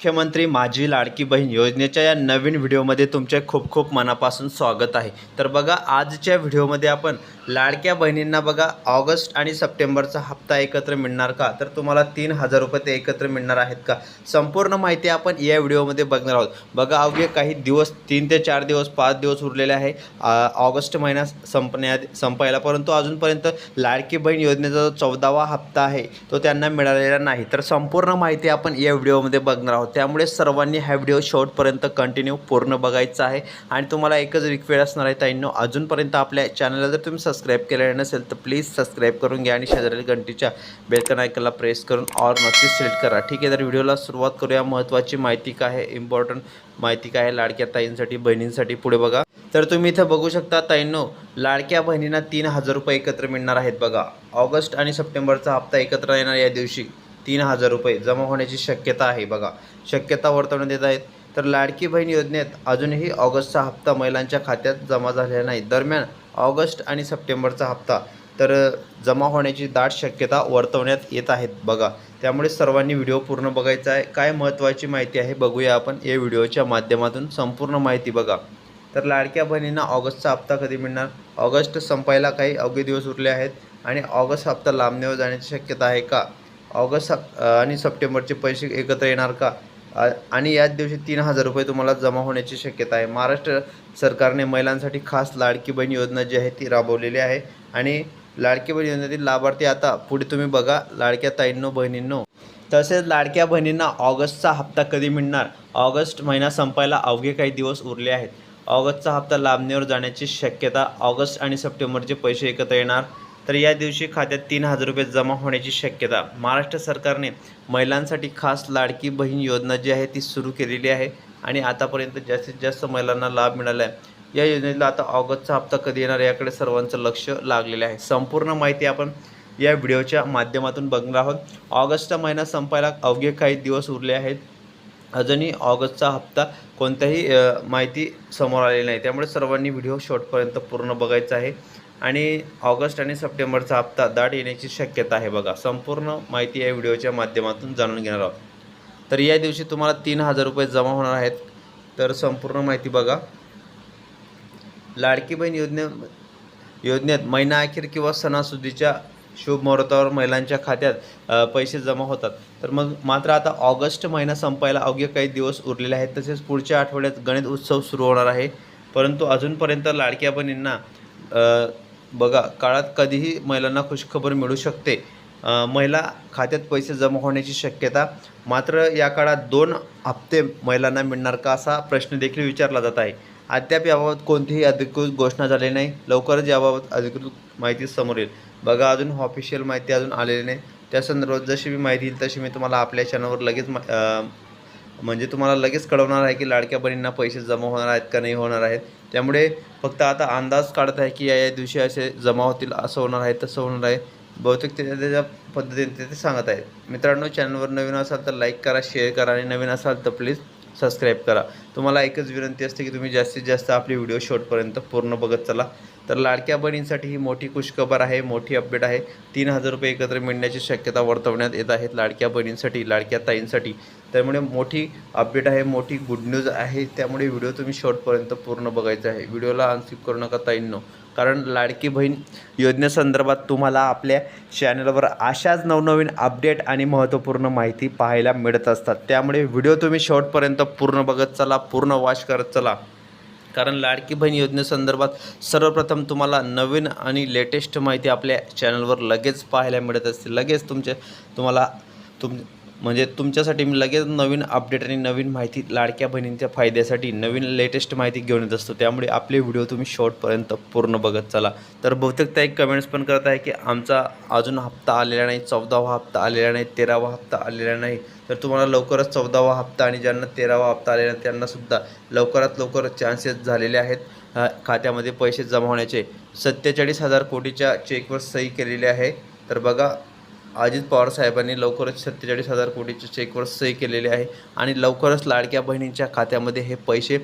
मुख्यमंत्री माझी लाडकी बहीण योजनेच्या या नवीन व्हिडिओमध्ये तुमचे खूप खूप मनापासून स्वागत आहे. तर बघा आजच्या व्हिडिओमध्ये आपण लाडक्या बहिणींना बघा ऑगस्ट आणि सप्टेंबरचा हप्ता एकत्र मिळणार का? तर तुम्हाला तीन हजार रुपये ते एकत्र मिळणार आहेत का? संपूर्ण माहिती आपण या व्हिडिओमध्ये बघणार आहोत. बघा अवघे काही दिवस तीन ते चार दिवस पाच दिवस उरलेले आहे. ऑगस्ट महिना संपण्या संपायला परंतु अजूनपर्यंत लाडकी बहीण योजनेचा जो चौदावा हप्ता आहे तो त्यांना मिळालेला नाही. तर संपूर्ण माहिती आपण या व्हिडिओमध्ये बघणार आहोत. त्यामुळे सर्वांनी हा व्हिडिओ शॉर्टपर्यंत कंटिन्यू पूर्ण बघायचा आहे. आणि तुम्हाला एकच रिक्वेस्ट असणार आहे ताईंनो अजूनपर्यंत आपल्या चॅनलला जर तुम्ही सबस्क्राईब केलेलं नसेल तर प्लीज सबस्क्राईब करून घ्या आणि शेजारील घंटीच्या बेलकन आयकनला प्रेस करून ऑर नक्कीच सिलेक्ट करा. ठीक आहे तर व्हिडिओला सुरुवात करूया. महत्त्वाची माहिती काय आहे? इम्पॉर्टंट माहिती काय आहे? लाडक्या ताईंसाठी बहिणींसाठी पुढे बघा. तर तुम्ही इथं बघू शकता ताईंनो लाडक्या बहिणींना तीन हजार रुपये एकत्र मिळणार आहेत बघा. ऑगस्ट आणि सप्टेंबरचा हप्ता एकत्र येणार या दिवशी. तीन हजार रुपये जमा होण्याची शक्यता आहे बघा. शक्यता वर्तवण्यात येत आहेत. तर लाडकी बहीण योजनेत अजूनही ऑगस्टचा हप्ता महिलांच्या खात्यात जमा झालेला नाही. दरम्यान ऑगस्ट आणि सप्टेंबरचा हप्ता तर जमा होण्याची दाट शक्यता वर्तवण्यात येत आहेत बघा. त्यामुळे सर्वांनी व्हिडिओ पूर्ण बघायचा आहे. काय महत्त्वाची माहिती आहे बघूया आपण या व्हिडिओच्या माध्यमातून संपूर्ण माहिती बघा. तर लाडक्या बहिणींना ऑगस्टचा हप्ता कधी मिळणार? ऑगस्ट संपायला काही अवघे दिवस उरले आहेत आणि ऑगस्ट हप्ता लांबणीवर जाण्याची शक्यता आहे का? ऑगस्ट आणि सप्टेंबरचे पैसे एकत्र येणार का? आणि याच दिवशी तीन हजार रुपये तुम्हाला जमा होण्याची शक्यता आहे. महाराष्ट्र सरकारने महिलांसाठी खास लाडकी बहीण योजना जी आहे ती राबवलेली आहे. आणि लाडकी बहीण योजनेतील लाभार्थी आता पुढे तुम्ही बघा लाडक्या ताईंनो बहिणींनो. तसेच लाडक्या बहिणींना ऑगस्टचा हप्ता कधी मिळणार? ऑगस्ट महिना संपायला अवघे काही दिवस उरले आहेत. ऑगस्टचा हप्ता लांबणीवर जाण्याची शक्यता ऑगस्ट आणि सप्टेंबरचे पैसे एकत्र येणार. तर या दिवशी खात्यात तीन हजार रुपये जमा होण्याची शक्यता. महाराष्ट्र सरकारने महिलांसाठी खास लाडकी बहीण योजना जी आहे ती सुरू केलेली आहे आणि आतापर्यंत जास्तीत जास्त महिलांना लाभ मिळाला आहे. या योजनेला आता ऑगस्टचा हप्ता कधी येणार याकडे सर्वांचं लक्ष लागलेलं आहे. संपूर्ण माहिती आपण या व्हिडिओच्या माध्यमातून बघणार आहोत. ऑगस्टचा महिना संपायला अवघे काही दिवस उरले आहेत. अजूनही ऑगस्टचा हप्ता कोणत्याही माहिती समोर आलेली नाही. त्यामुळे सर्वांनी व्हिडिओ शेवटपर्यंत पूर्ण बघायचा आहे. आणि ऑगस्ट आणि सप्टेंबरचा हप्ता दाट येण्याची शक्यता आहे बघा. संपूर्ण माहिती या व्हिडिओच्या माध्यमातून जाणून घेणार आहोत. तर या दिवशी तुम्हाला तीन हजार रुपये जमा होणार आहेत. तर संपूर्ण माहिती बघा. लाडकी बहीण योजने योजनेत महिना अखेर किंवा सणासुदीच्या शुभ मुहूर्तावर महिलांच्या खात्यात पैसे जमा होतात. तर मग मात्र आता ऑगस्ट महिना संपायला अवघे काही दिवस उरलेले आहेत. तसेच पुढच्या आठवड्यात गणेश उत्सव सुरू होणार आहे. परंतु अजूनपर्यंत लाडक्या बहिणींना बघा काळात कधीही महिलांना खुशखबर मिळू शकते. महिला खात्यात पैसे जमा होण्याची शक्यता मात्र या काळात दोन हप्ते महिलांना मिळणार का असा प्रश्न देखील विचारला जात आहे. अद्याप याबाबत कोणतीही अधिकृत घोषणा झाली नाही. लवकरच याबाबत अधिकृत माहिती समोर येईल. बघा अजून ऑफिशियल माहिती अजून आलेली नाही. त्या संदर्भात जशी मी माहिती येईल तशी मी तुम्हाला आपल्या चॅनलवर लगेच म्हणजे तुम्हाला लगेच कळवणार आहे की लाडक्या बहिणींना पैसे जमा होणार आहेत का नाही होणार आहेत. त्यामुळे फक्त आता अंदाज काढत आहे की या या दिवशी असे जमा होतील असं होणार आहे तसं होणार आहे. बहुतेक त्याच्या त्याच्या पद्धतीने ते ते सांगत आहेत. मित्रांनो चॅनलवर नवीन असाल तर लाईक करा शेअर करा आणि नवीन असाल तर प्लीज सबस्क्राईब करा. तुम्हाला एकच विनंती असते की तुम्ही जास्तीत जास्त आपले व्हिडिओ शॉर्टपर्यंत पूर्ण बघत चला. तर लाडक्या बहिणींसाठी ही मोठी खुशखबर आहे मोठी अपडेट आहे. तीन हजार रुपये एकत्र मिळण्याची शक्यता वर्तवण्यात येत आहेत लाडक्या बहिणींसाठी लाडक्या ताईंसाठी. त्यामुळे मोठी अपडेट आहे मोठी गुड न्यूज आहे. त्यामुळे व्हिडिओ तुम्ही शॉर्टपर्यंत पूर्ण बघायचा आहे. व्हिडिओला अनस्किप करू नका ताईंनो. कारण लाडकी बहीण योजनेसंदर्भात तुम्हाला आपल्या चॅनलवर अशाच नवनवीन अपडेट आणि महत्त्वपूर्ण माहिती पाहायला मिळत असतात. त्यामुळे व्हिडिओ तुम्ही शेवटपर्यंत पूर्ण बघत चला पूर्ण वॉश करत चला. कारण लाडकी बहीण योजनेसंदर्भात सर्वप्रथम तुम्हाला नवीन आणि लेटेस्ट माहिती आपल्या चॅनलवर लगेच पाहायला मिळत असते. लगेच तुमचे तुम्हाला तुम म्हणजे तुमच्यासाठी मी लगेच नवीन अपडेट आणि नवीन माहिती लाडक्या बहिणींच्या फायद्यासाठी नवीन लेटेस्ट माहिती घेऊन येत असतो. त्यामुळे आपले व्हिडिओ तुम्ही शॉर्टपर्यंत पूर्ण बघत चला. तर बहुतेक त्या एक कमेंट्स पण करत आहे की आमचा अजून हप्ता आलेला नाही चौदावा हप्ता आलेला नाही तेरावा हप्ता आलेला नाही. तर तुम्हाला लवकरच चौदावा हप्ता आणि ज्यांना तेरावा हप्ता आलेला आहे त्यांनासुद्धा लवकरात लवकर चान्सेस झालेले आहेत खात्यामध्ये पैसे जमा होण्याचे. सत्तेचाळीस हजार कोटीच्या चेकवर सही केलेली आहे. तर बघा अजित पवार साहेबांनी लवकरच सत्तेचाळीस हजार कोटीच्या चेकवर सही केलेली आहे आणि लवकरच लाडक्या बहिणींच्या खात्यामध्ये हे पैसे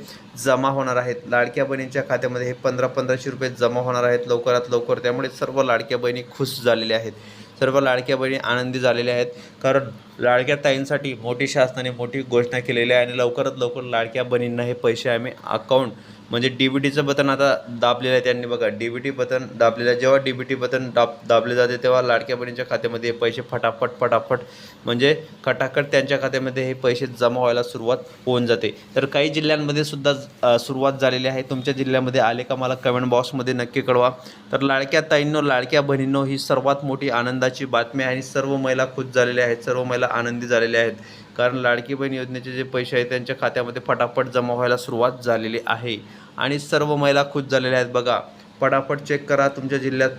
जमा होणार आहेत. लाडक्या बहिणींच्या खात्यामध्ये हे पंधरा पंधराशे रुपये जमा होणार आहेत. लवकरात लवकर त्यामुळे सर्व लाडक्या बहिणी खुश झालेल्या आहेत. सर्व लाडक्या बहिणी आनंदी झालेल्या आहेत. कारण लाडक्या ताईंसाठी मोठी शासनाने मोठी घोषणा केलेली आहे आणि लवकरात लवकर लाडक्या बहिणींना हे पैसे आम्ही अकाउंट म्हणजे डी बी टीचं बटन आता दाबलेलं आहे त्यांनी बघा. डी बी टी बटन दाबलेलं आहे. जेव्हा डी बी टी बटन दाब दाबले जाते तेव्हा लाडक्या बहिणीच्या खात्यामध्ये हे पैसे फटाफट फटाफट म्हणजे खटाखट त्यांच्या खात्यामध्ये हे पैसे जमा व्हायला सुरुवात होऊन जाते. तर काही जिल्ह्यांमध्ये सुद्धा सुरुवात झालेली आहे. तुमच्या जिल्ह्यामध्ये आले का मला कमेंट बॉक्समध्ये नक्की कळवा. तर लाडक्या ताईंनो लाडक्या बहिणींनो ही सर्वात मोठी आनंदाची बातमी आहे आणि सर्व महिला खुश झालेल्या आहेत सर्व महिला आनंदी झालेल्या आहेत. कारण लाडकी बहीण योजनेचे जे पैसे आहेत त्यांच्या खात्यामध्ये फटाफट जमा व्हायला सुरुवात झालेली आहे. आणि सर्व महिला खुश झालेल्या आहेत बघा. फटाफट चेक करा तुमच्या जिल्ह्यात.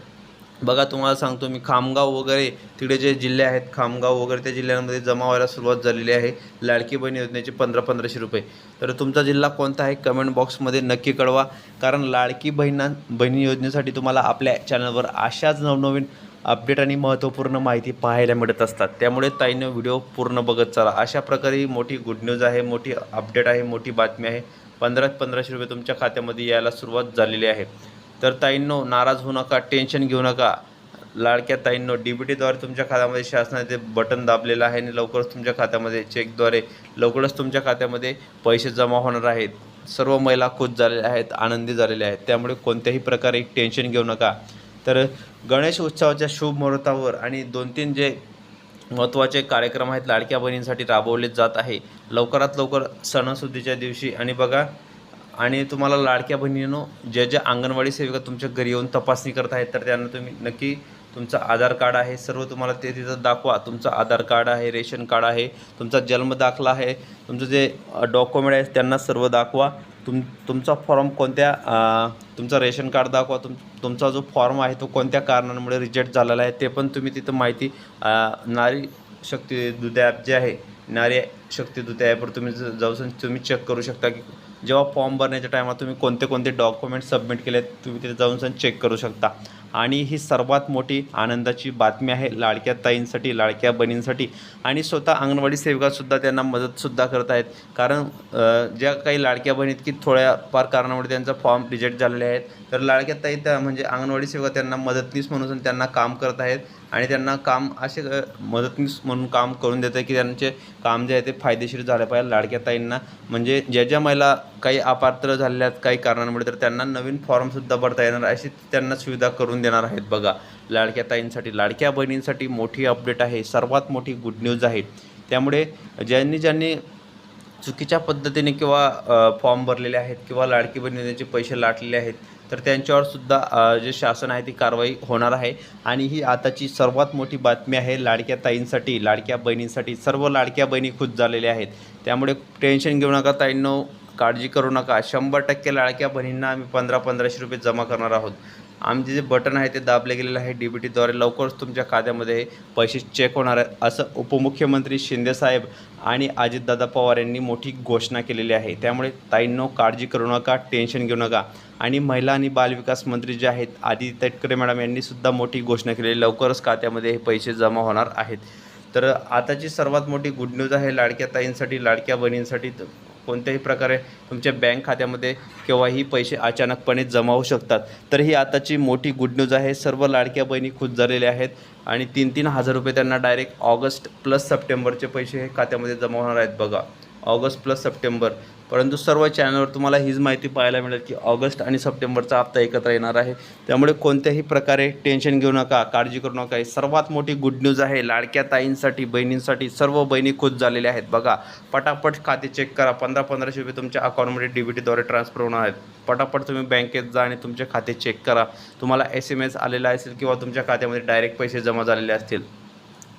बघा तुम्हाला सांगतो मी खामगाव वगैरे तिकडे जे जिल्हे आहेत खामगाव वगैरे त्या जिल्ह्यांमध्ये जमा व्हायला सुरुवात झालेली आहे. लाडकी बहीण योजनेचे पंधरा पंधराशे रुपये. तर तुमचा जिल्हा कोणता आहे कमेंट बॉक्समध्ये नक्की कळवा. कारण लाडकी बहिणा बहिणी योजनेसाठी तुम्हाला आपल्या चॅनलवर अशाच नवनवीन अपडेट आणि महत्त्वपूर्ण माहिती पाहायला मिळत असतात. त्यामुळे ताईनं व्हिडिओ पूर्ण बघत चला. अशा प्रकारे मोठी गुड न्यूज आहे मोठी अपडेट आहे मोठी बातमी आहे. पंधरा पंधराशे रुपये तुमच्या खात्यामध्ये यायला सुरुवात झालेली आहे. तर ताईंनो नाराज होऊ नका टेन्शन घेऊ नका. लाडक्या ताईंनो डी बी टीद्वारे तुमच्या खात्यामध्ये शासनाने ते बटन दाबलेलं आहे आणि लवकरच तुमच्या खात्यामध्ये चेकद्वारे लवकरच तुमच्या खात्यामध्ये पैसे जमा होणार आहेत. सर्व महिला खुश झालेल्या आहेत आनंदी झालेल्या आहेत. त्यामुळे कोणत्याही प्रकारे टेन्शन घेऊ नका. तर गणेश उत्सवाच्या शुभ मुहूर्तावर आणि दोन तीन जे महत्त्वाचे कार्यक्रम आहेत लाडक्या बहिणींसाठी राबवले जात आहे लवकरात लवकर सणासुदीच्या दिवशी. आणि बघा आणि तुम्हाला लाडक्या बहिणीनो ज्या ज्या अंगणवाडी सेविका तुमच्या घरी येऊन तपासणी करत आहेत तर त्यांना तुम्ही नक्की तुमचं आधार कार्ड आहे सर्व तुम्हाला ते तिथं दाखवा. तुमचं आधार कार्ड आहे रेशन कार्ड आहे तुमचा जन्म दाखला आहे तुमचं जे डॉक्युमेंट आहे त्यांना सर्व दाखवा. तुम तुमचा फॉर्म कोणत्या तुमचा तुमचं रेशन कार्ड दाखवा. तुम तुमचा जो फॉर्म आहे तो कोणत्या कारणांमुळे रिजेक्ट झालेला आहे ते पण तुम्ही तिथं माहिती नारी शक्ती दूत ॲप जे आहे नारी शक्ती दूत ॲपवर तुम्ही जाऊन तुम्ही चेक करू शकता की जेव्हा फॉर्म भरण्याच्या टायमात तुम्ही कोणते कोणते डॉक्युमेंट सबमिट केले आहेत तुम्ही तिथे जाऊन चेक करू शकता. आणि ही सर्वात मोठी आनंदाची बातमी आहे लाडक्या ताईंसाठी लाडक्या बहिणींसाठी. आणि स्वतः अंगणवाडी सेविकासुद्धा त्यांना मदतसुद्धा करत आहेत. कारण ज्या काही लाडक्या बहिणीत की थोड्याफार कारणामुळे त्यांचा फॉर्म रिजेक्ट झालेले आहेत तर लाडक्या ताई त्या म्हणजे अंगणवाडी सेविका त्यांना मदतनीस म्हणून त्यांना काम करत आहेत. आणि त्यांना काम असे मदतनीस म्हणून काम करून देत आहे की त्यांचे काम जे आहे ते फायदेशीर झालं पाहिजे लाडक्या ताईंना. म्हणजे ज्या ज्या महिला काही अपात्र झालेल्या आहेत काही कारणांमुळे तर त्यांना नवीन फॉर्मसुद्धा भरता येणार अशी त्यांना सुविधा करून देणार आहेत बघा. लाडक्या ताईंसाठी लाडक्या बहिणींसाठी मोठी अपडेट आहे सर्वात मोठी गुड न्यूज आहे. त्यामुळे ज्यांनी ज्यांनी चुकीच्या पद्धतीने किंवा फॉर्म भरलेले आहेत किंवा लाडकी बहिणींचे पैसे लाटलेले आहेत तर त्यांच्यावर सुद्धा जे शासन आहे ती कारवाई होणार आहे. आणि ही आताची सर्वात मोठी बातमी आहे लाडक्या ताईंसाठी लाडक्या बहिणींसाठी. सर्व लाडक्या बहिणी खुश झालेल्या आहेत. त्यामुळे टेन्शन घेऊ नका ताईंनो काळजी करू नका. शंभर टक्के लाडक्या बहिणींना आम्ही पंधरा पंधराशे रुपये जमा करणार आहोत. आमचे जे बटन आहे ते दाबले गेलेलं आहे डी बी टीद्वारे लवकरच तुमच्या खात्यामध्ये पैसे चेक होणार आहेत असं उपमुख्यमंत्री शिंदेसाहेब आणि अजितदादा पवार यांनी मोठी घोषणा केलेली आहे. त्यामुळे ताईंनो काळजी करू नका टेन्शन घेऊ नका. आणि महिला आणि बालविकास मंत्री जे आहेत आदित्य तटकरे मॅडम यांनीसुद्धा मोठी घोषणा केलेली. लवकरच खात्यामध्ये हे पैसे जमा होणार आहेत. तर आताची सर्वात मोठी गुड न्यूज आहे लाडक्या ताईंसाठी लाडक्या बहिणींसाठी. कोणत्याही प्रकारे तुमच्या बँक खात्यामध्ये केव्हाही पैसे अचानकपणे जमा होऊ शकतात. तर ही आताची मोठी गुड न्यूज आहे. सर्व लाडक्या बहिणी खुश झालेल्या आहेत आणि तीन तीन हजार रुपये त्यांना डायरेक्ट ऑगस्ट प्लस सप्टेंबरचे पैसे हे खात्यामध्ये जमा होणार आहेत बघा. August plus September. परंतु सर्व चॅनलवर तुम्हाला हीच माहिती पाहायला मिळेल की ऑगस्ट आणि सप्टेंबरचा हप्ता एकत्र येणार आहे. त्यामुळे कोणत्याही प्रकारे टेन्शन घेऊ नका काळजी करू नका. ही सर्वात मोठी गुड न्यूज आहे. लाडक्या ताईंसाठी बहिणींसाठी सर्व बहिणी खुश झालेल्या आहेत. बघा पटापट खाते चेक करा. पंधरा पंधराशे रुपये तुमच्या अकाउंटमध्ये डी बी टीद्वारे ट्रान्सफर होणार आहेत. पटापट तुम्ही बँकेत जा आणि तुमचे खाते चेक करा. तुम्हाला एस एम एस आलेला असेल किंवा तुमच्या खात्यामध्ये डायरेक्ट पैसे जमा झालेले असतील.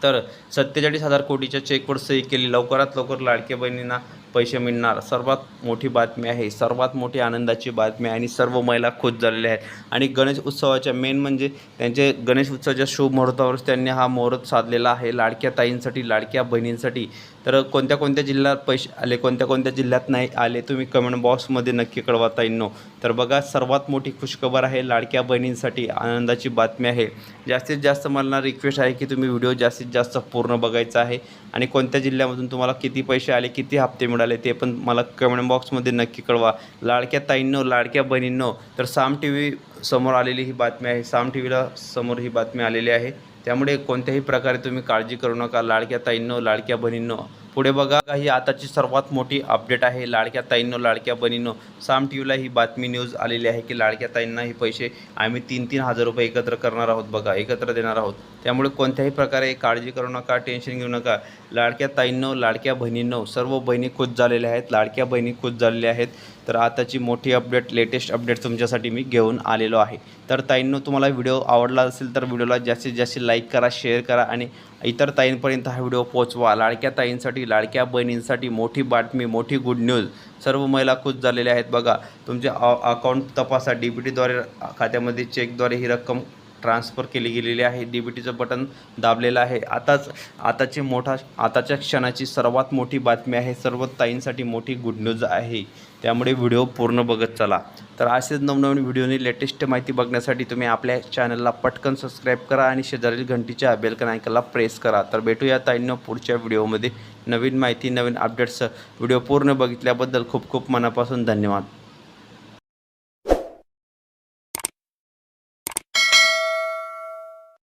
तर सत्तेचाळीस हजार कोटीच्या चेकवर सही केली. लवकरात लवकर लाडक्या बहिणींना पैसे मिळणार. सर्वात मोठी बातमी आहे सर्वात मोठी आनंदाची बातमी आहे आणि सर्व महिला खुश झालेल्या आहेत. आणि गणेश उत्सवाच्या मेन म्हणजे त्यांचे गणेश उत्सवाच्या शुभ मुहूर्तावर त्यांनी हा मुहूर्त साधलेला आहे. लाडक्या ताईंसाठी लाडक्या बहिणींसाठी. तर कोणत्या कोणत्या जिल्ह्यात पैसे आले कोणत्या कोणत्या जिल्ह्यात नाही आले तुम्ही कमेंट बॉक्समध्ये नक्की कळवा ताईंनो. तर बघा सर्वात मोठी खुशखबर आहे लाडक्या बहिणींसाठी. आनंदाची बातमी आहे. जास्तीत जास्त मला रिक्वेस्ट आहे की तुम्ही व्हिडिओ जास्तीत जास्त पूर्ण बघायचा आहे. आणि कोणत्या जिल्ह्यामधून तुम्हाला किती पैसे आले किती हप्ते मिळाले ते पण मला कमेंट बॉक्समध्ये नक्की कळवा. लाडक्या ताईंनो लाडक्या बहिणींनो तर साम टी व्ही समोर आलेली ही बातमी आहे. साम टी व्हीला समोर ही बातमी आलेली आहे. त्यामुळे कोणत्याही प्रकारे तुम्ही काळजी करू नका. लाडक्या ताईंनो लाडक्या बहिणींनो पुढे बघा ही आताची सर्वात मोठी अपडेट आहे. लाडक्या ताईंनो लाडक्या बनीनो साम टी व्हीला ही बातमी न्यूज आलेली आहे की लाडक्या ताईंना हे पैसे आम्ही तीन तीन हजार रुपये एकत्र करणार आहोत बघा एकत्र देणार आहोत. त्यामुळे कोणत्याही प्रकारे काळजी करू नका टेन्शन घेऊ नका. लाडक्या ताईंनो लाडक्या बहिणींनो सर्व बहिणी खुश झालेल्या आहेत लाडक्या बहिणी खुश झालेल्या आहेत. तर आताची मोठी अपडेट लेटेस्ट अपडेट तुमच्यासाठी मी घेऊन आलेलो आहे. तर ताईंनो तुम्हाला व्हिडिओ आवडला असेल तर व्हिडिओला जास्तीत जास्त लाईक करा शेअर करा आणि इतर ताईंपर्यंत हा व्हिडिओ पोचवा लाडक्या ताईंसाठी लाडक्या बहिणींसाठी मोठी बातमी मोठी गुड न्यूज सर्व महिला खुश झालेल्या आहेत बघा. तुमच्या अकाउंट तपासा. डी बी टीद्वारे खात्यामध्ये चेकद्वारे ही रक्कम ट्रान्सफर केली गेलेली आहे. डी बी टीचं बटन दाबलेलं आहे. आताच आताची मोठा आताच्या क्षणाची सर्वात मोठी बातमी आहे. सर्व ताईंसाठी मोठी गुड न्यूज आहे. त्यामुळे व्हिडिओ पूर्ण बघत चला. तर असेच नवनवीन व्हिडिओनी लेटेस्ट माहिती बघण्यासाठी तुम्ही आपल्या चॅनलला पटकन सबस्क्राईब करा आणि शेजारील घंटीच्या बेलकन आयकनला प्रेस करा. तर भेटूया ताईंनो पुढच्या व्हिडिओमध्ये. नवीन माहिती नवीन अपडेट्स व्हिडिओ पूर्ण बघितल्याबद्दल खूप खूप मनापासून धन्यवाद.